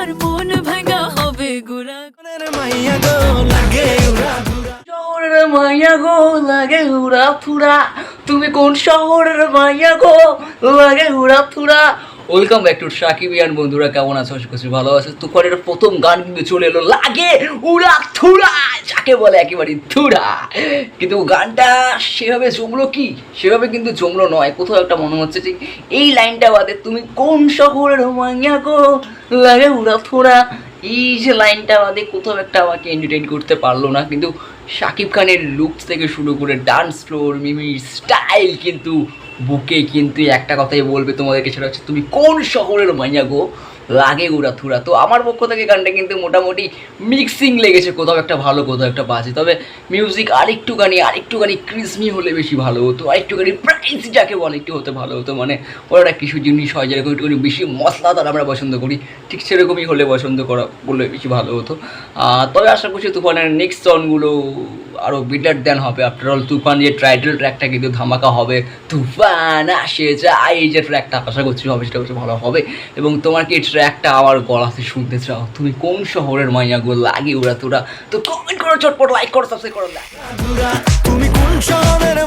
আমার মন ভাঙা হবে গুড়া। মাইয়া গো লাগে উড়া শহরের মাইয়া গো লাগে উড়া ফুরা তুমি কোন শহরের মাইয়া গো লাগে উড়া ফুরা ওয়েলকাম ব্যাক টু সাকিব ইয়ান বন্ধুরা, কেমন আছো? আশা করছি ভালো আছো। তুফানের প্রথম গান কিন্তু চলে এলো। লাগে উড়া থুরা যাকে বলে একেবারে থুরা কিন্তু গানটা সেভাবে জমলো কি? সেভাবে কিন্তু জমলো নয়। কোথাও একটা মনে হচ্ছে যে এই লাইনটা বাদে তুমি কোন শহরের মাইয়া গো? লাগে উড়া থুরা এই যে লাইনটা বাদে কোথাও একটা আমাকে এন্টারটেইন করতে পারল না। কিন্তু শাকিব খানের লুকস থেকে শুরু করে ডান্স ফ্লোর মিমির স্টাইল কিন্তু বুকে কিন্তু একটা কথাই বলবে তোমাদেরকে, সেটা হচ্ছে, তুমি কোন শহরের মাইয়া গো? লাগে উড়া থুরা। তো আমার পক্ষ থেকে গানটা কিন্তু মোটামুটি মিক্সিং লেগেছে, কোথাও একটা ভালো, কোথাও একটা বাজে। তবে মিউজিক আরেকটুখানি আরেকটুখানি ক্রিসমি হলে বেশি ভালো হতো, আরেকটুখানি প্রাইস যাকে বলে, একটু হতে ভালো হতো। মানে ওরা কিছু জিনিস হয় যেরকম একটুখানি বেশি মশলাদার আমরা পছন্দ করি, ঠিক সেরকমই হলে পছন্দ করা বললে বেশি ভালো হতো। তবে আশা করছি তুফানের নেক্সট সনগুলো আরও বেটার দেন হবে। আফটার অল তুফান যে টাইটেল ট্র্যাকটা কিন্তু ধামাকা হবে, তুফান আসে যাই যে ট্র্যাকটা আশা করছি হবে সেটা হচ্ছে ভালো হবে। এবং তোমার কি ট্র্যাকটা আমার গলাতে শুনতে চাও? তুমি কোন শহরের মাইয়াগুলো লাগে ওরা তোরা? তো কমেন্ট করো, চটপট লাইক করো সাবস্ক্রাইব করো তুমি কোন শহরের